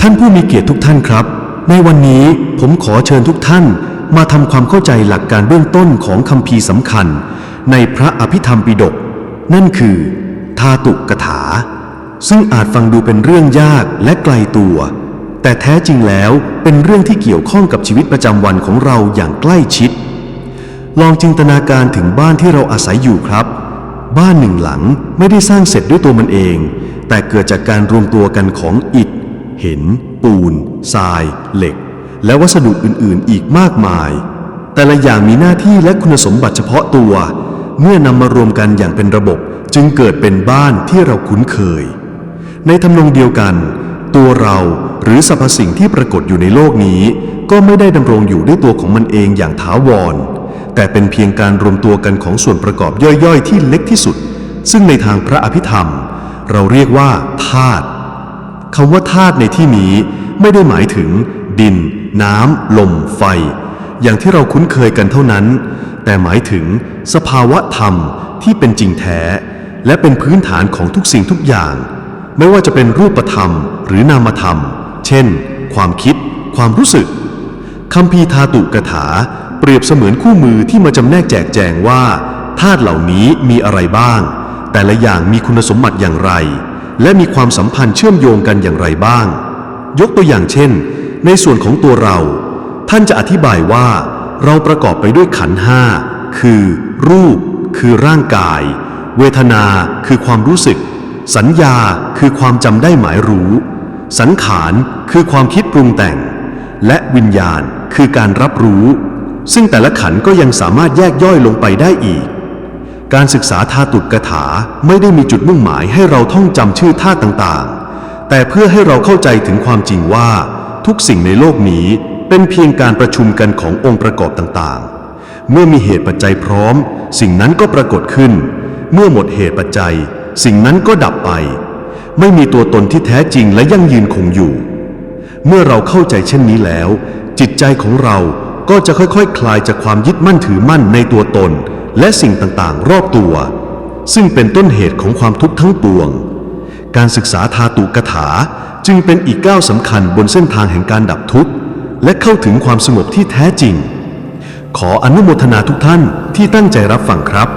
ท่านผู้มีเกียรติทุกท่านครับ ในวันนี้ผมขอเชิญทุกท่านมาทำความเข้าใจหลักการเบื้องต้นของคำพีสำคัญ ในพระอภิธรรมปิฎกนั่นคือธาตุกถา ซึ่งอาจฟังดูเป็นเรื่องยากและไกลตัว แต่แท้จริงแล้วเป็นเรื่องที่เกี่ยวข้องกับชีวิตประจำวันของเราอย่างใกล้ชิด ลองจินตนาการถึงบ้านที่เราอาศัยอยู่ครับ บ้านหนึ่งหลังไม่ได้สร้างเสร็จด้วยตัวมันเอง แต่เกิดจากการรวมตัวกันของอิฐ เห็น ปูน ทราย เหล็ก และวัสดุอื่น ๆ อีกมากมาย แต่ละอย่างมีหน้าที่และคุณสมบัติเฉพาะตัว เมื่อนำมารวมกันอย่างเป็นระบบจึงเกิดเป็นบ้านที่เราคุ้นเคย ในทำนองเดียวกัน ตัวเราหรือสรรพสิ่งที่ปรากฏอยู่ในโลกนี้ ก็ไม่ได้ดำรงอยู่ด้วยตัวของมันเองอย่างถาวร แต่เป็นเพียงการรวมตัวกันของส่วนประกอบย่อยๆ ที่เล็กที่สุด ซึ่งในทางพระอภิธรรม เราเรียกว่าธาตุ คำว่าธาตุในที่นี้ไม่ได้หมายถึง ดิน น้ำลม ไฟ อย่างที่เราคุ้นเคยกันเท่านั้น แต่หมายถึง สภาวะธรรมที่เป็นจริงแท้ และเป็นพื้นฐานของทุกสิ่งทุกอย่าง ไม่ว่าจะเป็นรูปธรรมหรือนามธรรม เช่น ความคิด ความรู้สึกคำพีร์ธาตุกถา เปรียบเสมือนคู่มือที่มาจำแนกแจกแจงว่าธาตุเหล่านี้มีอะไรบ้าง แต่ละอย่างมีคุณสมบัติอย่างไร และมีความสัมพันธ์เชื่อมโยงกันอย่างไรบ้าง ยกตัวอย่างเช่น ในส่วนของตัวเรา ท่านจะอธิบายว่า เราประกอบไปด้วยขันห้าคือ รูป คือร่างกาย เวทนา คือความรู้สึก สัญญาคือความจำได้หมายรู้ สังขารคือความคิดปรุงแต่ง และวิญญาณคือการรับรู้ ซึ่งแต่ละขันก็ยังสามารถแยกย่อยลงไปได้อีก การศึกษาธาตุกถาไม่ได้มีจุดมุ่งหมายให้เราท่องจำชื่อธาตุต่างๆ แต่เพื่อให้เราเข้าใจถึงความจริงว่า ทุกสิ่งในโลกนี้เป็นเพียงการประชุมกันขององค์ประกอบต่างๆ เมื่อมีเหตุปัจจัยพร้อม สิ่งนั้นก็ปรากฏขึ้น เมื่อหมดเหตุปัจจัย สิ่งนั้นก็ดับไป ไม่มีตัวตนที่แท้จริงและยั่งยืนคงอยู่ เมื่อเราเข้าใจเช่นนี้แล้ว จิตใจของเราก็จะค่อยๆคคลายจากความยึดมั่นถือมั่นในตัวตน และสิ่งต่างๆ รอบตัว ซึ่งเป็นต้นเหตุของความทุกข์ทั้งปวง การศึกษาธาตุกถาจึงเป็นอีกก้าวสำคัญบนเส้นทางแห่งการดับทุกข์ และเข้าถึงความสงบที่แท้จริง ขออนุโมทนาทุกท่านที่ตั้งใจรับฟังครับ